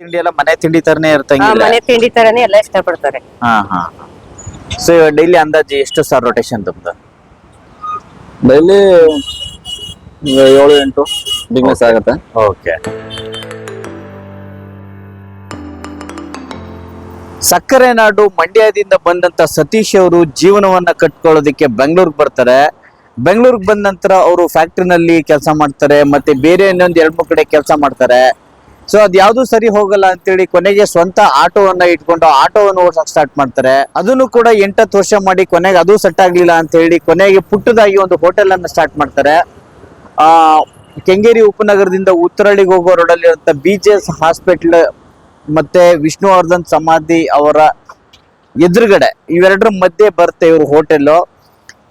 ತಿಂಡಿ ಎಲ್ಲ ಮನೆ ತಿಂಡಿ ತರನೇ ಇರ್ತಂಗಿಲ್ಲ ಮನೆ ತಿಂಡಿ ತರನೇ ಎಲ್ಲ ಇಷ್ಟಪಡ್ತಾರೆ. ಹಾ ಹಾ ಸೊ ಡೈಲಿ ಅಂದಾಜು ಎಷ್ಟು ಸರ್ ರೊಟೇಷನ್ ತಮ್ದು? ಡೈಲಿ ಏಳು ಎಂಟು ಬಿಸ್ನೆಸ್ ಆಗುತ್ತೆ. ಓಕೆ ಸಕ್ಕರೆ ನಾಡು ಮಂಡ್ಯದಿಂದ ಬಂದಂತ ಸತೀಶ್ ಅವರು ಜೀವನವನ್ನ ಕಟ್ಕೊಳ್ಳೋದಕ್ಕೆ ಬೆಂಗಳೂರಿಗೆ ಬರ್ತಾರೆ. ಬೆಂಗಳೂರಿಗೆ ಬಂದ ನಂತರ ಅವರು ಫ್ಯಾಕ್ಟ್ರಿನಲ್ಲಿ ಕೆಲಸ ಮಾಡ್ತಾರೆ ಮತ್ತೆ ಬೇರೆ ಇನ್ನೊಂದು ಎರಡು ಮೂರು ಕಡೆ ಕೆಲಸ ಮಾಡ್ತಾರೆ. ಸೊ ಅದ್ ಯಾವ್ದು ಸರಿ ಹೋಗಲ್ಲ ಅಂತೇಳಿ ಕೊನೆಗೆ ಸ್ವಂತ ಆಟೋವನ್ನ ಇಟ್ಕೊಂಡು ಆಟೋವನ್ನು ಓಡಿಸಕ್ ಸ್ಟಾರ್ಟ್ ಮಾಡ್ತಾರೆ. ಅದನ್ನು ಕೂಡ ಎಂಟತ್ತು ವರ್ಷ ಮಾಡಿ ಕೊನೆಗೆ ಅದು ಸೆಟ್ ಆಗ್ಲಿಲ್ಲ ಅಂತ ಹೇಳಿ ಕೊನೆಗೆ ಪುಟ್ಟದಾಗಿ ಒಂದು ಹೋಟೆಲ್ ಅನ್ನ ಸ್ಟಾರ್ಟ್ ಮಾಡ್ತಾರೆ. ಆ, ಕೆಂಗೇರಿ ಉಪನಗರದಿಂದ ಉತ್ತರಳ್ಳಿಗೆ ಹೋಗೋ ರೋಡಲ್ಲಿರುವಂಥ ಬಿ ಜೆ ಎಸ್ ಹಾಸ್ಪಿಟ್ಲ್ ಮತ್ತೆ ವಿಷ್ಣುವರ್ಧನ್ ಸಮಾಧಿ ಅವರ ಎದುರುಗಡೆ ಇವೆರಡರ ಮಧ್ಯೆ ಬರುತ್ತೆ ಇವರು ಹೋಟೆಲ್.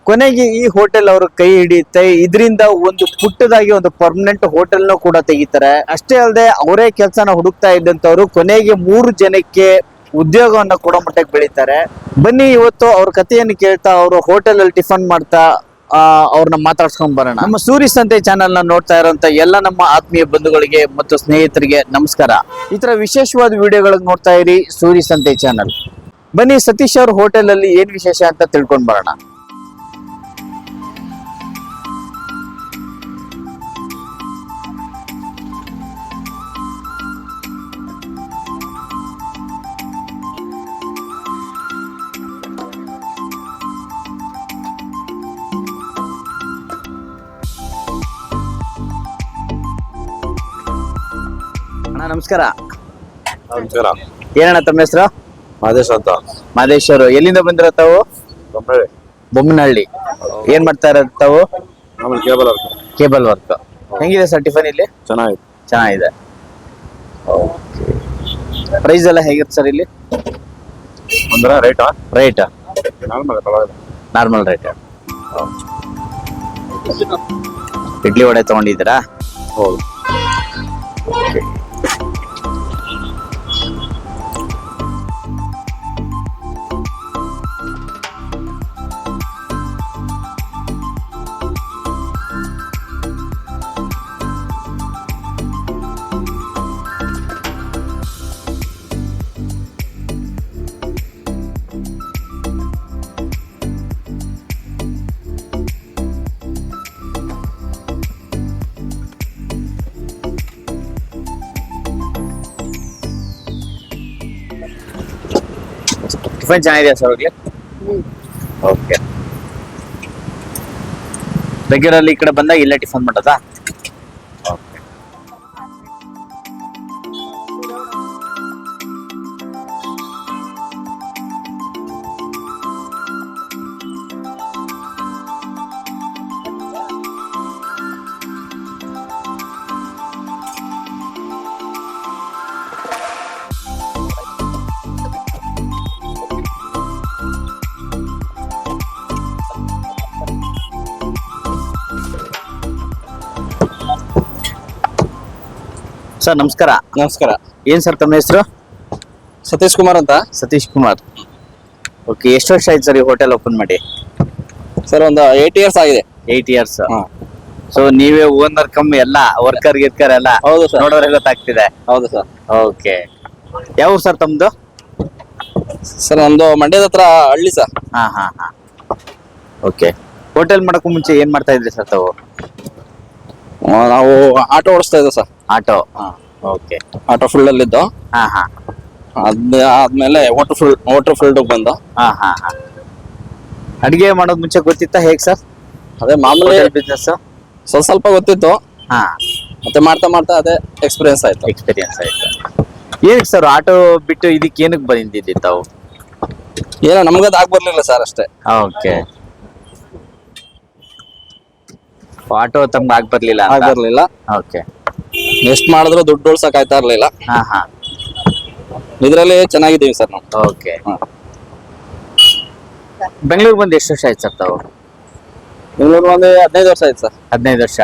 ಕೊನೆಗೆ ಈ ಹೋಟೆಲ್ ಅವರು ಕೈ ಹಿಡಿಯುತ್ತೆ. ಇದರಿಂದ ಒಂದು ಪುಟ್ಟದಾಗಿ ಒಂದು ಪರ್ಮನೆಂಟ್ ಹೋಟೆಲ್ ಕೂಡ ತೆಗಿತಾರೆ. ಅಷ್ಟೇ ಅಲ್ಲದೆ ಅವರೇ ಕೆಲಸನ ಹುಡುಕ್ತಾ ಇದ್ದಂತವ್ರು ಕೊನೆಗೆ ಮೂರು ಜನಕ್ಕೆ ಉದ್ಯೋಗವನ್ನ ಕೊಡೋ ಮಟ್ಟಕ್ಕೆ ಬೆಳೀತಾರೆ. ಬನ್ನಿ ಇವತ್ತು ಅವ್ರ ಕಥೆಯನ್ನು ಕೇಳ್ತಾ, ಅವರು ಹೋಟೆಲ್ ಅಲ್ಲಿ ಟಿಫನ್ ಮಾಡ್ತಾ ಅವ್ರನ್ನ ಮಾತಾಡ್ಸ್ಕೊಂಡ್ ಬರೋಣ. ನಮ್ಮ ಸೂರಿ ಸಂತೆ ಚಾನೆಲ್ನ ನೋಡ್ತಾ ಇರೋಂತ ಎಲ್ಲ ನಮ್ಮ ಆತ್ಮೀಯ ಬಂಧುಗಳಿಗೆ ಮತ್ತು ಸ್ನೇಹಿತರಿಗೆ ನಮಸ್ಕಾರ. ಈ ತರ ವಿಶೇಷವಾದ ವಿಡಿಯೋಗಳಿಗೆ ನೋಡ್ತಾ ಇರಿ ಸೂರಿ ಸಂತೆ ಚಾನೆಲ್ ಬನ್ನಿ ಸತೀಶ್ ಅವ್ರ ಹೋಟೆಲ್ ಅಲ್ಲಿ ಏನ್ ವಿಶೇಷ ಅಂತ ತಿಳ್ಕೊಂಡ್ ಬರೋಣ. ನಮಸ್ಕಾರ. ನಮಸ್ಕಾರ. ಏನಣ್ಣ ತಮ್ಮ ಹೆಸರು? ಮಾದೇಶ್ ಅಂತ. ಮಾದೇಶ್ವರು ಎಲ್ಲಿಂದ ಬಂದಿರೋ ತಾವು? ಬೊಮ್ಮನಹಳ್ಳಿ ಏನ್ ಮಾಡ್ತಾ ಇರೋದು ತಾವು? ಆಮೇಲೆ ಕೇಬಲ್ ವರ್ಕ್. Cable work. ಹೆಂಗಿದೆ ಸರ್ ಟಿಫನ್ ಇಲ್ಲಿ? ಚೆನ್ನಾಗಿದೆ. ಚೆನ್ನಾಗಿದೆ. ಪ್ರೈಸ್ ಎಲ್ಲ ಹೇಗಿರುತ್ತೆ ಸರ್ ಇಲ್ಲಿ? ಅಂದ್ರೆ rate rate normal normal rate idli vada ತಗೊಂಡಿದ್ದೀರಾ? ಹೌದು. ಟಿಫನ್ ಚೆನ್ನಾಗಿದೆ ಸರ್ ಹೋಗ್ಲಿ ಓಕೆ ರೆಗ್ಯುಲರ್ಲಿ ಈ ಕಡೆ ಬಂದಾಗ ಇಲ್ಲೇ ಟಿಫನ್ ಮಾಡೋದಾ ಸರ್ ನಮಸ್ಕಾರ. ನಮಸ್ಕಾರ. ಏನ್ ಸರ್ ತಮ್ಮ ಹೆಸರು? ಸತೀಶ್ ಕುಮಾರ್ ಅಂತ. ಸತೀಶ್ ಕುಮಾರ್. ಓಕೆ ಎಷ್ಟು ವರ್ಷ ಆಯ್ತು ಸರ್ ಈ ಹೋಟೆಲ್ ಓಪನ್ ಮಾಡಿ? ಸರ್ ಒಂದು ಏಟ್ ಇಯರ್ಸ್ ಆಗಿದೆ. ಏಟ್ ಇಯರ್ಸ್ ಹಾ. ಸೊ ನೀವೇ ಓನರ್ ಕಮ್ ಎಲ್ಲ ವರ್ಕರ್ ಗಿರ್ಕರ್ ಎಲ್ಲ ಹೌದು ಸರ್. ನೋಡೋರೆ ಗೊತ್ತಾಗ್ತಿದೆ ಹೌದು ಸರ್. ಓಕೆ ಯಾವ ಸರ್ ತಮ್ದು? ಸರ್ ನಮ್ದು ಮಂಡ್ಯದ ಹತ್ರ ಹಳ್ಳಿ ಸರ್. ಹಾ ಹಾ ಹಾ. ಓಕೆ ಹೋಟೆಲ್ ಮಾಡಕ್ಕೂ ಮುಂಚೆ ಏನ್ ಮಾಡ್ತಾ ಇದ್ರಿ ಸರ್ ತಾವು? ಆ, ನಾವು ಆಟೋ ಓಡಿಸ್ತಾ ಇದ್ದೀವಿ sir. Auto. Okay. Auto full ಅಲ್ಲಿ ಇದ್ದು ಹಾ ಹಾ. ಅದ್ ಆದ್ಮೇಲೆ ವಾಟರ್ ಫುಲ್ ವಾಟರ್ ಫೀಲ್ಡ್ ಬಂದು? ಹಾ ಹಾ ಹಾ. ಅಡಿಗೆ ಮಾಡೋದ್ ಮುಂಚೆ ಗೊತ್ತಿತ್ತಾ ಹೇಗ್ ಸರ್? ಅದೇ ಮಾಮೂಲಿ ಬಿಸ್ನೆಸ್ ಸ್ವಲ್ಪ ಸ್ವಲ್ಪ ಗೊತ್ತಿತ್ತು. ಹಾ. ಮತ್ತೆ ಮಾಡ್ತಾ ಮಾಡ್ತಾ ಅದೇ ಎಕ್ಸ್ಪೀರಿಯನ್ಸ್ ಆಯ್ತು. ಎಕ್ಸ್ಪೀರಿಯನ್ಸ್ ಆಯ್ತು. ಏನ್ ಸರ್ ಆಟೋ ಬಿಟ್ಟು ಇದಕ್ಕೆ ಏನಕ್ಕೆ ಬಂದಿದ್ದಿ ತಾವು? ಏನೋ ನಮ್ಗದ್ ಆಗ್ ಬರ್ಲಿಲ್ಲ ಸರ್ ಅಷ್ಟೇ. ಓಕೆ. ಆಟೋ ತಮ್ಗೆ ಆಗ್ ಬರ್ಲಿಲ್ಲ ಆಗ್ ಬರ್ಲಿಲ್ಲ. ಓಕೆ. ಎಷ್ಟ್ ಮಾಡಿದ್ರು ದುಡ್ಡು ಉಳ್ಸಕ್ ಆಯ್ತಾ ಇರ್ಲಿಲ್ಲ. ಹಾ ಹಾ. ಇದ್ರಲ್ಲಿ ಚೆನ್ನಾಗಿದ್ದೀವಿ ಸರ್ ನಾವು. ಓಕೆ. ಹಾ. ಬೆಂಗಳೂರು ಬಂದು ಎಷ್ಟು ವರ್ಷ ಆಯ್ತು ಸರ್ ತಾವು? ಬೆಂಗಳೂರು ಒಂದು ಹದಿನೈದು ವರ್ಷ ಆಯ್ತು ಸರ್. ಹದಿನೈದು ವರ್ಷ.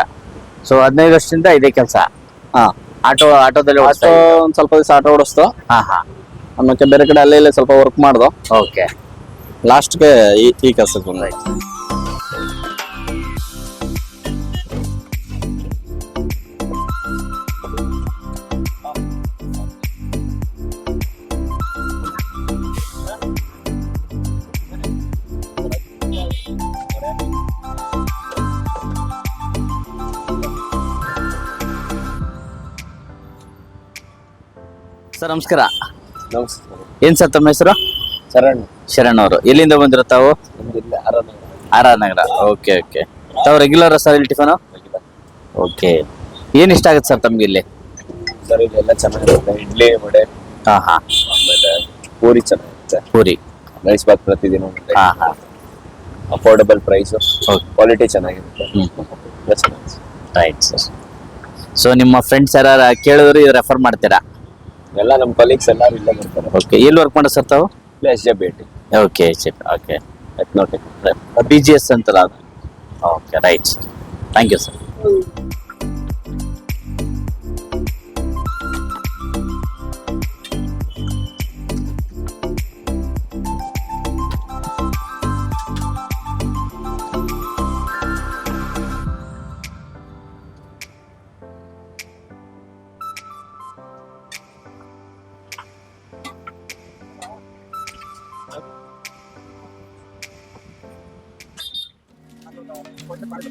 ಸೊ ಹದಿನೈದು ವರ್ಷದಿಂದ ಇದೇ ಕೆಲಸ? ಹಾ. ಆಟೋ ಆಟೋದಲ್ಲಿ ಆಟೋ? ಒಂದ್ ಸ್ವಲ್ಪ ದಿವಸ ಆಟೋ ಓಡಿಸ್ತು. ಹಾ ಹಾ. ಆಮೇಲೆ ಬೇರೆ ಕಡೆ ಅಲ್ಲೇ ಇಲ್ಲೇ ಸ್ವಲ್ಪ ವರ್ಕ್ ಮಾಡ್ದು. ಓಕೆ. ಲಾಸ್ಟ್ಗೆ ಈ ಈ ಕೆಲಸಕ್ಕೆ ಬಂದಾಯ್ತು ಸರ್ ನಮಸ್ಕಾರ. ನಮಸ್ಕಾರ. ಏನ್ ಸರ್ ತಮ್ಮ ಹೆಸರು? ಶರಣ್. ಶರಣ್ ಅವರು. ಎಲ್ಲಿಂದ ಬಂದಿರೋ ತಾವು? ಆರ್ ಆರ್ ನಗರ ಓಕೆ ಓಕೆ. ತಾವು ರೆಗ್ಯುಲರ್ ಸರ್ ಇಲ್ಲಿ ಟಿಫನು? ಓಕೆ. ಏನ್ ಇಷ್ಟ ಆಗುತ್ತೆ ಸರ್ ತಮ್ಗೆ ಇಲ್ಲಿ? ಸರ್ ಇದೆಲ್ಲ ಚೆನ್ನಾಗಿರುತ್ತೆ. ಇಡ್ಲಿ ವಡೆ ಹಾ ಹಾ. ಆಮೇಲೆ ಪೂರಿ ಚೆನ್ನಾಗಿರುತ್ತೆ. ಪೂರಿ. ರೈಸ್ ಬಾತ್ ಪ್ರತಿದಿನ ಹಾ ಹಾ. Affordable price. ಕ್ವಾಲಿಟಿ ಚೆನ್ನಾಗಿರುತ್ತೆ. ಹ್ಞೂ ಎಲ್ಲ ರೈಟ್ ಸರ್ ಸೊ ನಿಮ್ಮ ಫ್ರೆಂಡ್ಸ್ ಯಾರು ಕೇಳಿದ್ರು ರೆಫರ್ ಮಾಡ್ತೀರಾ? ಎಲ್ಲ ನಮ್ಮ ಕಲೀಗ್ಸ್ ಎಲ್ಲರೂ ಇಲ್ಲೇ ಬರ್ತಾರೆ ಓಕೆ ಎಲ್ಲಿ ವರ್ಕ್ ಮಾಡೋ ಸರ್ ತಾವು? ಎಸ್ ಜೆ ಭೇಟಿ ಓಕೆ ಓಕೆ ಎತ್ನೋಟಿಕ್ ಬಿ ಜಿ ಎಸ್ ಅಂತಲ್ಲ ಅದು? Okay right sir thank you sir sir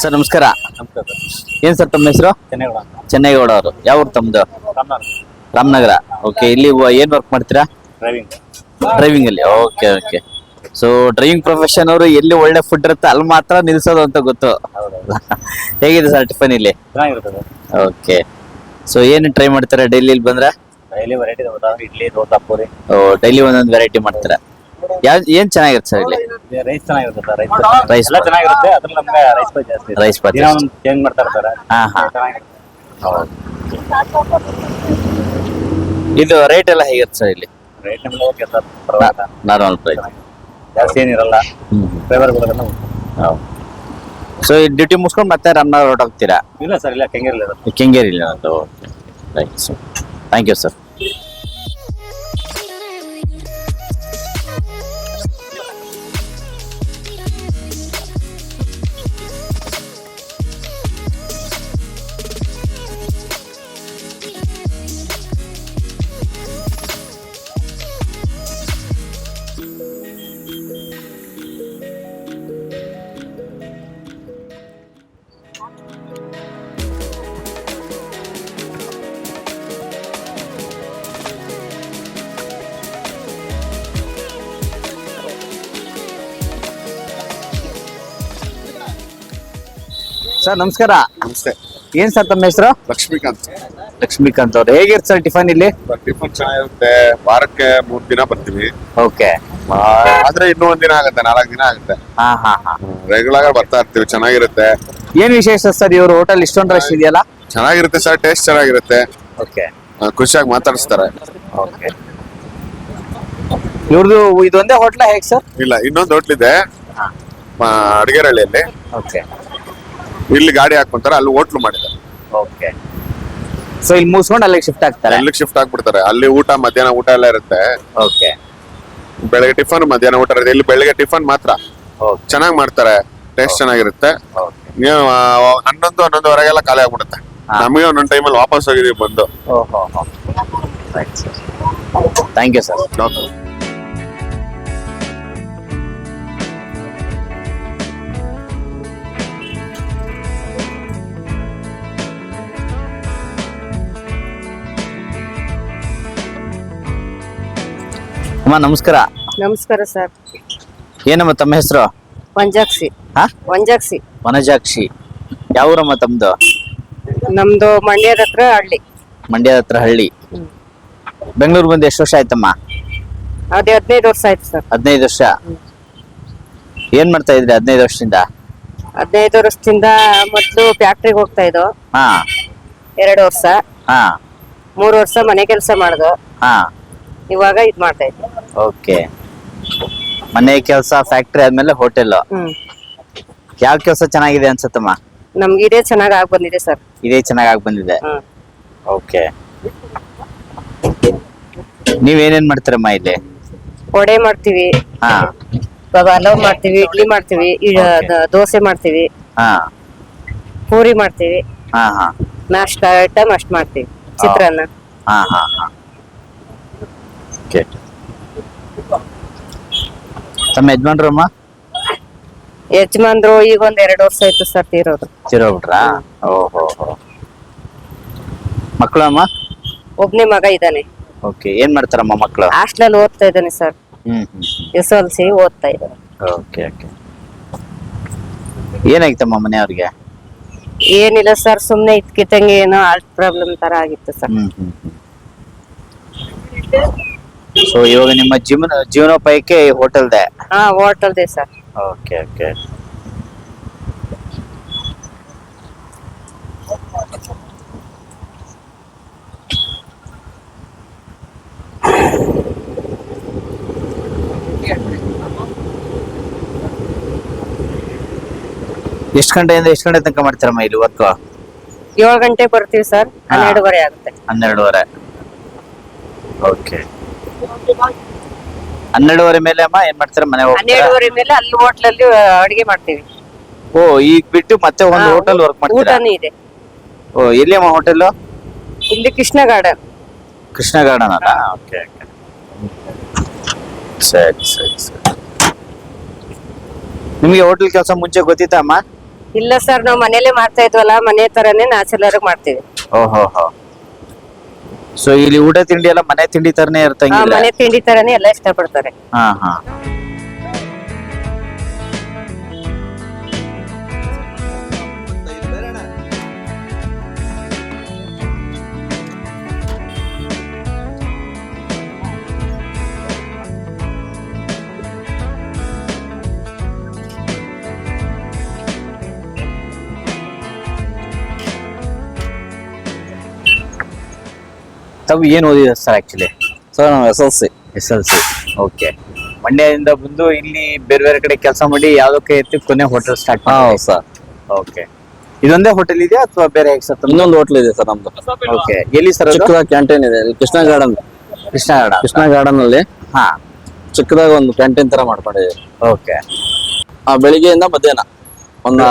sir ನಮಸ್ಕಾರ. ಏನ್ ಸರ್ ತಮ್ಮ ಹೆಸರು? ಚೆನ್ನೈಗೌಡ ಅವರು. ಯಾವ ಊರು ತಮ್ಮದು ರಾಮನಗರ. ಓಕೆ ಇಲ್ಲಿ ವ- ಏನ್ ವರ್ಕ್ ಮಾಡ್ತೀರಾ? ಡ್ರೈವಿಂಗ್ ಡ್ರೈವಿಂಗ್ ಅಲ್ಲಿ. Okay okay so driving profession ಅವರು ಎಲ್ಲಿ ಒಳ್ಳೆ ಫುಡ್ ಇರುತ್ತೆ ಅಲ್ಲಿ ಮಾತ್ರ ನಿಲ್ಸೋದು ಅಂತ ಗೊತ್ತು. ಹೇಗಿದೆ ಸರ್ ಟಿಫನ್ ಇಲ್ಲಿ? ಚೆನ್ನಾಗಿರ್ತದೆ ಓಕೆ ಸೊ ಏನು ಟ್ರೈ ಮಾಡ್ತೀರಾ? ಡೈಲಿ ಇಲ್ಲಿ ಬಂದ್ರೆ? Daily variety idli dosa puri. Daily ಒಂದೊಂದು ವೆರೈಟಿ ಮಾಡ್ತೀರಾ? ಯಾವ ಏನ್ ಚೆನ್ನಾಗಿರುತ್ತೆ ಸರ್ ಇಲ್ಲಿ? ರೈಸ್ ಚೆನ್ನಾಗಿರುತ್ತೆ ರೈಸ್ ರೈಸ್ ಎಲ್ಲ ಚೆನ್ನಾಗಿರುತ್ತೆ ಅದ್ರಲ್ಲಿ ನಮ್ಗೆ ರೈಸ್ ಬಾತ್ ಜಾಸ್ತಿ ರೈಸ್ bath ದಿನ ಚೇಂಜ್ ಮಾಡ್ತಾರೆ ಸರ್. ಹಾ ಹಾ. ಚೆನ್ನಾಗಿರುತ್ತೆ. ಇದು ರೇಟ್ ಎಲ್ಲ ಹೇಗಿರುತ್ತೆ ಸರ್ ಇಲ್ಲಿ? ರೇಟ್ ನಮ್ಗೆ ಓಕೆ ಸರ್ ಪರವಾಗಿಲ್ಲ. ನಾರ್ಮಲ್ ಪ್ರೈಸ್ ಜಾಸ್ತಿ ಏನಿರಲ್ಲ. ಡ್ರೈವರ್ಗಳೆಲ್ಲ ಸೊ ಈ ಡ್ಯೂಟಿ ಮುಗಿಸ್ಕೊಂಡು ಮತ್ತೆ ರಾಮನಗರ ಹೋಗ್ತೀರಾ? ಇಲ್ಲ ಸರ್ ಇಲ್ಲ ಕೆಂಗೇರಿಲ್ಲ ಕೆಂಗೇರಿಲ್ಲ Kengeri okay right sir thank you sir sir ನಮಸ್ಕಾರ. ನಮಸ್ತೆ. ಏನ್ ಸರ್ ತಮ್ಮ ಹೆಸರು? ಲಕ್ಷ್ಮೀಕಾಂತ್. ಲಕ್ಷ್ಮೀಕಾಂತ್ ಅವ್ರು. ಹೇಗಿರುತ್ತೆ ಸರ್ ಟಿಫನ್ ಇಲ್ಲಿ? ಟಿಫನ್ ಚೆನ್ನಾಗಿರುತ್ತೆ. ವಾರಕ್ಕೆ ಮೂರ್ ದಿನ ಬರ್ತೀವಿ. ಓಕೆ. ಆದ್ರೆ ಇನ್ನೂ ಒಂದ್ ದಿನ ಆಗುತ್ತೆ ನಾಲ್ಕು ದಿನ ಆಗುತ್ತೆ. ಹಾ ಹಾ ಹಾ. ರೆಗ್ಯುಲರ್ ಆಗಿ ಬರ್ತಾ ಇರ್ತೀವಿ ಚೆನ್ನಾಗಿರುತ್ತೆ. ಏನ್ ವಿಶೇಷ ಸರ್ ಇವರು ಹೋಟೆಲ್ ಇಷ್ಟೊಂದು ರಶ್ ಇದೆಯಲ್ಲ? ಚೆನ್ನಾಗಿರುತ್ತೆ ಸರ್ ಟೇಸ್ಟ್ ಚೆನ್ನಾಗಿರುತ್ತೆ. ಓಕೆ ಆ, ಖುಷಿಯಾಗಿ ಮಾತಾಡಿಸ್ತಾರೆ. ಓಕೆ ಇವ್ರದ್ದು ಇದೊಂದೇ ಹೋಟ್ಲ ಹೇಗೆ ಸರ್? ಇಲ್ಲ ಇನ್ನೊಂದು ಹೋಟ್ಲಿದೆ ಅಡಿಗೆರಳ್ಳಿಯಲ್ಲಿ. ಓಕೆ ಇಲ್ಲಿ ಗಾಡಿ ಹಾಕೊಂತಾರೆ ಅಲ್ಲಿ ಹೋಟ್ಲು ಮಾಡಿದ್ದಾರೆ. ಓಕೆ ಸೊ ಇಲ್ಲಿ ಮುಗಿಸ್ಕೊಂಡು ಅಲ್ಲಿಗೆ ಶಿಫ್ಟ್ ಆಗ್ತಾರೆ? ಅಲ್ಲಿಗೆ ಶಿಫ್ಟ್ ಆಗ್ಬಿಡ್ತಾರೆ. ಅಲ್ಲಿ ಊಟ ಮಧ್ಯಾಹ್ನ ಊಟ ಎಲ್ಲ ಇರುತ್ತೆ. ಓಕೆ ಬೆಳಗ್ಗೆ ಟಿಫನ್ ಮಧ್ಯಾಹ್ನ ಊಟ ಇರುತ್ತೆ. ಇಲ್ಲಿ ಬೆಳಗ್ಗೆ ಟಿಫನ್ ಮಾತ್ರ. ಓಕೆ ಚೆನ್ನಾಗಿ ಮಾಡ್ತಾರೆ. ಟೇಸ್ಟ್ ಚೆನ್ನಾಗಿರುತ್ತೆ. ನೀವು ಆ, ಹನ್ನೊಂದು ಹನ್ನೊಂದುವರೆಗೆಲ್ಲ ಖಾಲಿ ಆಗ್ಬಿಡುತ್ತೆ. ನಮಗೆ ಒಂದೊಂದು ಟೈಮಲ್ಲಿ ವಾಪಸ್ ಹೋಗಿದೀವಿ ಬಂದು. ಓಹೋ right sir thank you sir ಅಮ್ಮ ನಮಸ್ಕಾರ. ನಮಸ್ಕಾರ ಸರ್ ಏನಮ್ಮ ತಮ್ಮ ಹೆಸರು? ವಂಜಾಕ್ಷಿ. ಹಾ? ವಂಜಾಕ್ಷಿ. ವನಜಾಕ್ಷಿ ಯಾವೂರಮ್ಮ ತಮ್ದು? ನಮ್ದು ಮಂಡ್ಯದ ಹತ್ರ ಹಳ್ಳಿ. ಮಂಡ್ಯದ ಹತ್ರ ಹಳ್ಳಿ. ಬೆಂಗಳೂರು ಬಂದು ಎಷ್ಟು ವರ್ಷ ಆಯ್ತಮ್ಮ? ಅದೇ ಹದಿನೈದು ವರ್ಷ ಆಯ್ತು ಸರ್. ಹದಿನೈದು ವರ್ಷ? ಏನ್ ಮಾಡ್ತಾ ಇದ್ರಿ ಹದಿನೈದು ವರ್ಷದಿಂದ? ಹದಿನೈದು ವರ್ಷದಿಂದ ಮೊದಲು ಫ್ಯಾಕ್ಟ್ರಿಗೆ ಹೋಗ್ತಾ ಇದ್ದೋ. ಹಾ. ಎರಡು ವರ್ಷ. ಹಾ. ಮೂರು ವರ್ಷ ಮನೆ ಕೆಲಸ ಮಾಡ್ದು. ಹಾ. ಇವಾಗ ಇದ್ ಮಾಡ್ತಾ ಇದ್ವಿ ಓಕೆ. ಮನೆ ಕೆಲಸ ಫ್ಯಾಕ್ಟ್ರಿ ಆದ್ಮೇಲೆ ಹೋಟೆಲ್. ಹ್ಮ್. ಯಾವ ಕೆಲಸ ಚೆನ್ನಾಗಿದೆ ಅನ್ಸುತ್ತಮ್ಮ? ನಮ್ಗೆ ಇದೇ ಚೆನ್ನಾಗ್ ಆಗ್ ಬಂದಿದೆ ಸರ್. ಇದೇ ಚೆನ್ನಾಗಿ ಆಗಿ ಬಂದಿದೆ? ಹ್ಮ್. ಓಕೆ. ನೀವೇನೇನ್ ಮಾಡ್ತೀರಮ್ಮ ಇಲ್ಲಿ? ವಡೆ ಮಾಡ್ತೀವಿ. ಹಾ. ಇವಾಗ ಅಲವ್ ಮಾಡ್ತೀವಿ ಇಡ್ಲಿ ಮಾಡ್ತೀವಿ. ದೋಸೆ ಮಾಡ್ತೀವಿ. ಹಾ. ಪೂರಿ ಮಾಡ್ತೀವಿ. ಹಾ ಹಾ. ನಾಷ್ಟ ಐಟಮ್ ಅಷ್ಟ್ ಮಾಡ್ತೀವಿ ಚಿತ್ರಾನ್ನ. ಹಾ ಹಾ ಹಾ. ಓಕೆ. ತಮ್ಮ ಯಜಮಾನ್ರಮ್ಮ? ಯಜಮಾನ್ರು ಈಗ ಒಂದ್ ಎರಡ್ ವರ್ಷ ಆಯ್ತು ಸರ್ ತೀರೋದು. ಚಿರೋಬಿಟ್ರಾ ಓಹೋ ಮಕ್ಕಳು ಅಮ್ಮ? ಒಬ್ನೇ ಮಗ ಇದ್ದಾನೆ. ಓಕೆ ಏನ್ ಮಾಡ್ತಾರಮ್ಮ ಮಕ್ಕಳು? ಹಾಸ್ಟೆಲ್ ಓದ್ತಾ ಇದ್ದಾನೆ ಸರ್. ಹ್ಮ್ ಹ್ಮ್ ಎಸ್ ಎಲ್ ಸಿ ಓದ್ತಾ ಇದ್ದಾನೆ. Okay okay. ಏನಾಗಿತ್ತಮ್ಮ ಮನೆಯವ್ರಿಗೆ? ಏನಿಲ್ಲ ಸರ್ ಸುಮ್ನೆ ಇದ್ಕಿತಂಗೆ ಏನೋ ಹಾರ್ಟ್ ಪ್ರಾಬ್ಲಮ್ ತರ ಆಗಿತ್ತು ಸರ್. ಹ್ಮ್ ಹ್ಮ್ ಸೊ ಇವಾಗ ನಿಮ್ಮ ಜೀವನ ಜೀವನೋಪಾಯಕ್ಕೆ ಹೋಟೆಲ್ದೆ ಹಾ ಹೋಟೆಲ್ದೆ ಸರ್. ಓಕೆ ಓಕೆ ಎಷ್ಟು ಗಂಟೆಯಿಂದ ಎಷ್ಟು ಗಂಟೆ ತನಕ ಮಾಡ್ತೀರಮ್ಮ ಇಲ್ಲಿ ವರ್ಕ್ ಏಳು ಗಂಟೆ ಬರ್ತೀವಿ ಸರ್. ಹನ್ನೆರಡುವರೆ ಆಗುತ್ತೆ. ಹನ್ನೆರಡುವರೆ. ಓಕೆ ಹನ್ನೆರಡುವರೆ ಮೇಲೆ ಅಮ್ಮ ಏನ್ ಮಾಡ್ತಾರೆ? ಮನೆ ಹೋಗ್ತೀರಾ? ಹನ್ನೆರಡುವರೆ ಮೇಲೆ ಅಲ್ಲಿ ಹೋಟ್ಲಲ್ಲಿ ಅಡಿಗೆ ಮಾಡ್ತೀವಿ. ಓ ಈಗ ಬಿಟ್ಟು ಮತ್ತೆ ಒಂದು ಹಾ, ಹೋಟೆಲ್ ವರ್ಕ್ ಮಾಡ್ತೀರಾ? ಊಟನೂ ಇದೆ. ಓ ಎಲ್ಲಿ ಅಮ್ಮ ಹೋಟೆಲ್? ಇಲ್ಲಿ ಕೃಷ್ಣ ಗಾರ್ಡನ್ ಕೃಷ್ಣ ಗಾರ್ಡನ್ ಅಲ್ಲ ಓಕೆ ಓಕೆ. ಸರಿ ಸರಿ ಸರಿ. ನಿಮಗೆ ಹೋಟೆಲ್ ಕೆಲಸ ಮುಂಚೆ ಗೊತ್ತಿತ್ತಾ ಅಮ್ಮ? ಇಲ್ಲ ಸರ್ ನಾವು ಮನೇಲೆ ಮಾಡ್ತಾ ಇದ್ವಲ್ಲ ಮನೆ ತರನೇ ನ್ಯಾಚುರಲ್ ಮಾಡ್ತೀವಿ. ಓಹೋ ಹೋ. ಸೊ ಇಲ್ಲಿ ಊಟ ತಿಂಡಿ ಎಲ್ಲ ಮನೆ ತಿಂಡಿ ತರನೇ ಇರ್ತಂಗಿಲ್ಲ? ಮನೆ ತಿಂಡಿ ತರನೇ ಎಲ್ಲ ಇಷ್ಟಪಡ್ತಾರೆ. ಹಾ ಹಾ. ತಾವು ಏನು ಓದಿದ ಸರ್ ಆ್ಯಕ್ಚುಲಿ ಸರ್ ನಾವು S L C S L C okay ಮಂಡ್ಯದಿಂದ ಬಂದು ಇಲ್ಲಿ ಬೇರೆ ಬೇರೆ ಕಡೆ ಕೆಲಸ ಮಾಡಿ ಯಾವುದಕ್ಕೆ ಎತ್ತಿ ಕೊನೆ ಹೋಟೆಲ್ ಸ್ಟಾರ್ಟ್ ಹಾಂ ಸರ್. ಓಕೆ ಇದೊಂದೇ ಹೋಟೆಲ್ ಇದೆಯಾ ಅಥವಾ ಬೇರೆ ಸರ್ ಇನ್ನೊಂದು ಹೋಟೆಲ್ ಇದೆ ಸರ್ ನಮ್ದು. ಓಕೆ ಎಲ್ಲಿ ಸರ್ ಚಿಕ್ಕದ ಕ್ಯಾಂಟೀನ್ ಇದೆ. ಇಲ್ಲಿ Krishna garden Krishna garden Krishna garden ಅಲ್ಲಿ ಹಾ. ಚಿಕ್ಕದಾಗಿ ಒಂದು ಕ್ಯಾಂಟೀನ್ ತರ ಮಾಡ್ಕೊಂಡಿದ್ದೀವಿ ಓಕೆ ಆ ಬೆಳಿಗ್ಗೆಯಿಂದ ಮಧ್ಯಾಹ್ನ ಒಂದು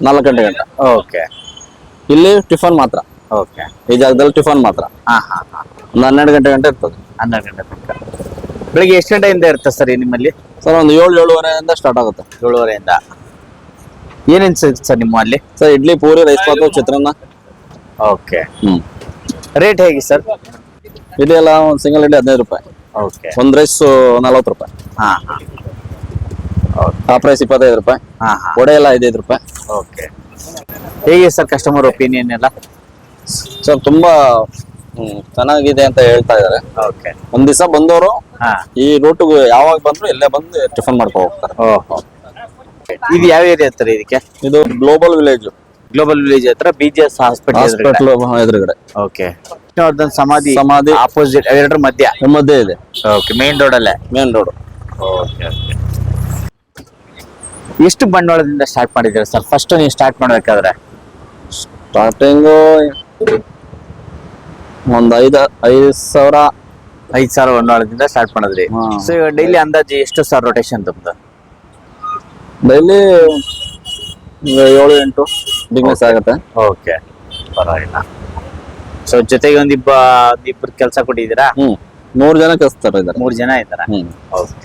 ನಾಲ್ಕು ಗಂಟೆ ಗಂಟೆ. ಓಕೆ ಇಲ್ಲಿ ಟಿಫನ್ ಮಾತ್ರ. ಓಕೆ ಈ ಜಾಗದಲ್ಲಿ ಟಿಫನ್ ಮಾತ್ರ? ಹಾ ಹಾ ಹಾ. ಒಂದು ಹನ್ನೆರಡು ಗಂಟೆ ಗಂಟೆ ಇರ್ತದೆ. ಹನ್ನೆರಡು ಗಂಟೆ ತನಕ. ಬೆಳಿಗ್ಗೆ ಎಷ್ಟು ಗಂಟೆಯಿಂದ ಇರುತ್ತೆ ಸರ್ ನಿಮ್ಮಲ್ಲಿ? ಸರ್ ಒಂದು ಏಳು ಏಳುವರೆಯಿಂದ ಸ್ಟಾರ್ಟ್ ಆಗುತ್ತೆ. ಏಳುವರೆಯಿಂದ. ಏನೇನು ಸಿಗುತ್ತೆ ಸರ್ ನಿಮ್ಮಲ್ಲಿ sir idli puri rice bath ಚಿತ್ರಾನ್ನ. ಓಕೆ ಹ್ಞೂ ರೇಟ್ ಹೇಗೆ ಸರ್? ಇಡ್ಲಿ ಎಲ್ಲ ಒಂದು ಸಿಂಗಲ್ ಇಡ್ಲಿ ಹದಿನೈದು ರೂಪಾಯಿ. ಓಕೆ ಒಂದು ರೈಸ್ ನಲ್ವತ್ತು ರೂಪಾಯಿ. ಹಾಂ ಹಾ. ಹಾಫ್ ರೈಸ್ ಇಪ್ಪತ್ತೈದು ರೂಪಾಯಿ. ಹಾಂ ಹಾಂ. ವಡೆ ಎಲ್ಲ ಐದೈದು ರೂಪಾಯಿ. ಓಕೆ ಹೇಗೆ ಸರ್ ಕಸ್ಟಮರ್ ಒಪಿನಿಯನ್ ಎಲ್ಲ? ಸರ್ ತುಂಬಾ ಹ್ಮ್, ಚೆನ್ನಾಗಿದೆ ಅಂತ ಹೇಳ್ತಾ ಇದಾರೆ ಓಕೆ ಒಂದ್ ದಿವಸ ಬಂದವರು ಹಾ. ಈ ರೂಟ್ ಯಾವಾಗ ಬಂದ್ರು ಇಲ್ಲೇ ಬಂದು ಟಿಫನ್ ಮಾಡ್ಕೊ ಹೋಗ್ತಾರೆ. ಓಹೋ. ಇದು ಯಾವ ಏರಿಯಾ ಹತ್ರ ಇದಕ್ಕೆ? ಇದು ಗ್ಲೋಬಲ್ ವಿಲೇಜ್ ಗ್ಲೋಬಲ್ ವಿಲೇಜ್ ಹತ್ರ ಬಿಜಿಎಸ್ ಹಾಸ್ಪಿಟಲ್ ಹಾಸ್ಪಿಟಲ್ ಎದುರುಗಡೆ. ಓಕೆ ವಿಷ್ಣುವರ್ಧನ್ ಸಮಾಧಿ ಸಮಾಧಿ. ಆಪೋಸಿಟ್ ಎರಡರ ಮಧ್ಯ. ಮಧ್ಯೆ ಇದೆ. ಓಕೆ ಮೇನ್ ರೋಡ್ ಅಲ್ಲೇ. ಮೇನ್ ರೋಡ್ ಓಕೆ ಎಷ್ಟು ಬಂಡವಾಳದಿಂದ ಸ್ಟಾರ್ಟ್ ಮಾಡಿದ್ದೀರಾ ಸರ್ ಫಸ್ಟ್ ನೀವು ಸ್ಟಾರ್ಟ್ ಮಾಡ್ಬೇಕಾದ್ರೆ? ಸ್ಟಾರ್ಟಿಂಗು ಒಂದ್ ಐದ ಐದ್ ಸಾವಿರ ಐದ್ ಸಾವಿರ ಬಂಡವಾಳದಿಂದ ಸ್ಟಾರ್ಟ್ ಮಾಡಿದ್ರಿ. ಹಾ. ಸೊ ಇವಾಗ ಡೈಲಿ ಅಂದಾಜು ಎಷ್ಟು ಸರ್ ರೊಟೇಷನ್ ತಮ್ಮದು ಡೈಲಿ ಏಳು ಎಂಟು ಬಿಸ್ನೆಸ್ ಆಗುತ್ತೆ. ಓಕೆ ಪರವಾಗಿಲ್ಲ. ಸೊ ಜೊತೆಗೆ ಒಂದಿಬ್ಬ ಒಂದಿಬ್ರು ಕೆಲಸ ಕೊಟ್ಟಿದ್ದೀರಾ? ಹ್ಮ್. ನೂರು ಜನ ಕಲಿಸ್ತಾರ ಇದಾರೆ. ಮೂರ್ ಜನ ಇದ್ದಾರಾ? ಹ್ಮ್. ಓಕೆ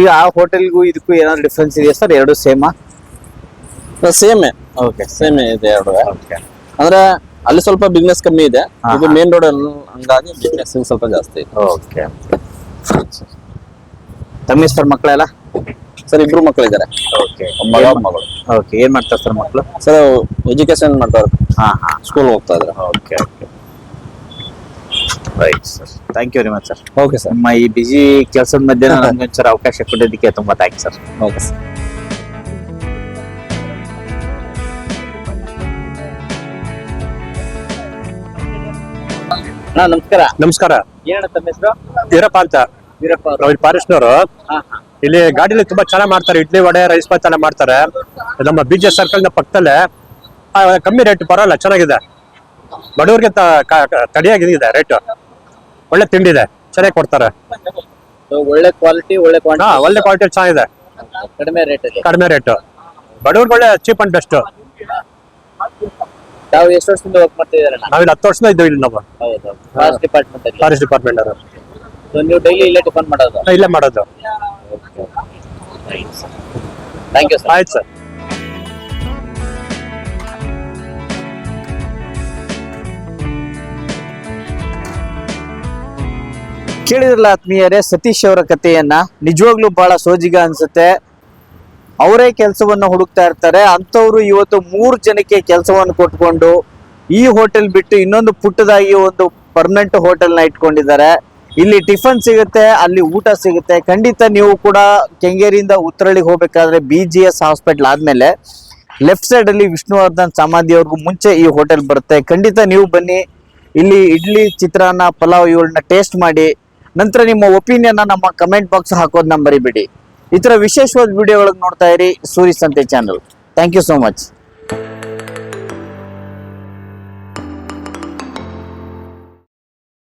ಈಗ ಆ ಹೋಟೆಲ್ಗೂ ಇದಕ್ಕೂ ಏನಾದ್ರು ಡಿಫ್ರೆನ್ಸ್ ಇದೆಯಾ ಸರ್ ಎರಡು ಸೇಮಾ ಸೇಮೆ ಓಕೆ ಸೇಮ್ ಇದೆ ಎರಡು. ಓಕೆ ಅಂದ್ರೆ ಅಲ್ಲಿ ಸ್ವಲ್ಪ ಬಿಸ್ನೆಸ್ ಕಮ್ಮಿ ಇದೆ. ಇದು. ಮೇನ್ ರೋಡ್ ಹಂಗಾಗಿ ಬಿಸ್ನೆಸ್ ಸ್ವಲ್ಪ ಜಾಸ್ತಿ ಇದೆ. ಓಕೆ ತಮ್ಮ ಸರ್ ಮಕ್ಕಳೆಲ್ಲ ಸರ್ ಇಬ್ರು ಮಕ್ಕಳಿದ್ದಾರೆ ಓಕೆ ಮಗ? ಮಗಳು ಓಕೆ ಏನ್ ಮಾಡ್ತಾರೆ ಸರ್ ಮಕ್ಕಳು ಸರ್ ಎಜುಕೇಶನ್ ಮಾಡ್ತಾರೆ. ಹಾ ಹಾ. ಸ್ಕೂಲ್ ಹೋಗ್ತಾ ಇದ್ದಾರೆ. Okay okay right sir thank you very much sir okay sir ನಿಮ್ಮ ಈ ಬಿಜಿ ಕೆಲಸದ ಮಧ್ಯೆ ನಮ್ಗೆ ಒಂಚೂರು ಅವಕಾಶ ಕೊಟ್ಟಿದ್ದಕ್ಕೆ ತುಂಬಾ ಥ್ಯಾಂಕ್ಸ್ ಸರ್ ಓಕೆ ಸರ್ ನಮಸ್ಕಾರ. ನಮಸ್ಕಾರ. ಏನಣ್ಣ ತಮ್ಮ ಹೆಸರು? ವೀರಪ್ಪ ಅಂತ. ವೀರಪ್ಪ ಅವರು. ನಾವು ಇಲ್ಲಿ ಫಾರೆಸ್ಟ್ನವರು ಇಲ್ಲಿ ಗಾಡಿಲಿ ತುಂಬಾ ಚೆನ್ನಾಗಿ ಮಾಡ್ತಾರೆ. ಇಡ್ಲಿ ವಡೆ ರೈಸ್ ಬಾತ್ ಎಲ್ಲ ಮಾಡ್ತಾರೆ. ನಮ್ಮ ಬಿ ಜೆ ಸರ್ಕಲ್ ಪಕ್ಕದಲ್ಲೇ ಆ, ಕಮ್ಮಿ ರೇಟ್ ಪರವಾಗಿಲ್ಲ ಚೆನ್ನಾಗಿದೆ. ಬಡವರಿಗೆ ತಡಿಯಾಗಿದೆ ರೇಟ್ ಒಳ್ಳೆ ತಿಂಡಿ ಇದೆ. ಚೆನ್ನಾಗಿ ಕೊಡ್ತಾರೆ. ಒಳ್ಳೆ ಕ್ವಾಲಿಟಿ ಒಳ್ಳೆ ಹಾ ಒಳ್ಳೆ ಕ್ವಾಲಿಟಿ ಚೆನ್ನಾಗಿದೆ. ಕಡಿಮೆ ರೇಟ್ ಅಲ್ಲಿ. ಕಡಿಮೆ ರೇಟ್ ಬಡವ್ರಿಗೆ ಒಳ್ಳೆ ಚೀಪ್ ಅಂಡ್ ಬೆಸ್ಟ್ ತಾವು ಎಷ್ಟು ವರ್ಷದಿಂದ ವರ್ಕ್ ಮಾಡ್ತಿದ್ದೀರಣ್ಣ ನಾವಿಲ್ಲಿ ಹತ್ತು ವರ್ಷದಿಂದ ಇದ್ದೀವಿ ಇಲ್ಲಿ ನಾವು. ಹೌದು. ಫಾರೆಸ್ಟ್ ಡಿಪಾರ್ಟ್ಮೆಂಟ್ ಅಲ್ಲಿ. ಫಾರೆಸ್ಟ್ ಡಿಪಾರ್ಟ್ಮೆಂಟ್ ಅವರು. ಸೊ ನೀವು ಡೈಲಿ ಇಲ್ಲೇ ಟಿಫನ್ ಮಾಡೋದು? ಇಲ್ಲೇ ಮಾಡೋದು. ಥ್ಯಾಂಕ್ ಯು ಸರ್ ಆಯ್ತು ಸರ್ ಕೇಳಿದ್ರಲ್ಲ ಆತ್ಮೀಯರೇ ಸತೀಶ್ ಅವರ ಕಥೆಯನ್ನ. ನಿಜವಾಗ್ಲೂ ಬಹಳ ಸೋಜಿಗ ಅನ್ಸುತ್ತೆ. ಅವರೇ ಕೆಲಸವನ್ನ ಹುಡುಕ್ತಾ ಇರ್ತಾರೆ. ಅಂಥವ್ರು ಇವತ್ತು ಮೂರು ಜನಕ್ಕೆ ಕೆಲಸವನ್ನು ಕೊಟ್ಕೊಂಡು ಈ ಹೋಟೆಲ್ ಬಿಟ್ಟು ಇನ್ನೊಂದು ಪುಟ್ಟದಾಗಿ ಒಂದು ಪರ್ಮನೆಂಟ್ ಹೋಟೆಲ್ನ ಇಟ್ಕೊಂಡಿದ್ದಾರೆ. ಇಲ್ಲಿ ಟಿಫನ್ ಸಿಗುತ್ತೆ, ಅಲ್ಲಿ ಊಟ ಸಿಗುತ್ತೆ. ಖಂಡಿತ ನೀವು ಕೂಡ ಕೆಂಗೇರಿಯಿಂದ ಉತ್ತರಳ್ಳಿಗೆ ಹೋಗ್ಬೇಕಾದ್ರೆ ಬಿ ಜಿ ಎಸ್ ಹಾಸ್ಪಿಟ್ಲ್ ಆದ್ಮೇಲೆ ಲೆಫ್ಟ್ ಸೈಡ್ ಅಲ್ಲಿ ವಿಷ್ಣುವರ್ಧನ್ ಸಮಾಧಿಯವ್ರಿಗೂ ಮುಂಚೆ ಈ ಹೋಟೆಲ್ ಬರುತ್ತೆ. ಖಂಡಿತ ನೀವು ಬನ್ನಿ, ಇಲ್ಲಿ ಇಡ್ಲಿ, ಚಿತ್ರಾನ್ನ, ಪಲಾವ್ ಇವುಗಳನ್ನ ಟೇಸ್ಟ್ ಮಾಡಿ. ನಂತರ ನಿಮ್ಮ ಒಪಿನಿಯನ್ ನಮ್ಮ ಕಮೆಂಟ್ ಬಾಕ್ಸ್ ಹಾಕೋದನ್ನ ಮರಿಬೇಡಿ. ಈ ತರ ವಿಶೇಷವಾದ ವಿಡಿಯೋಗಳನ್ನ ನೋಡ್ತಾ ಇರಿ Suri Sante channel thank you so much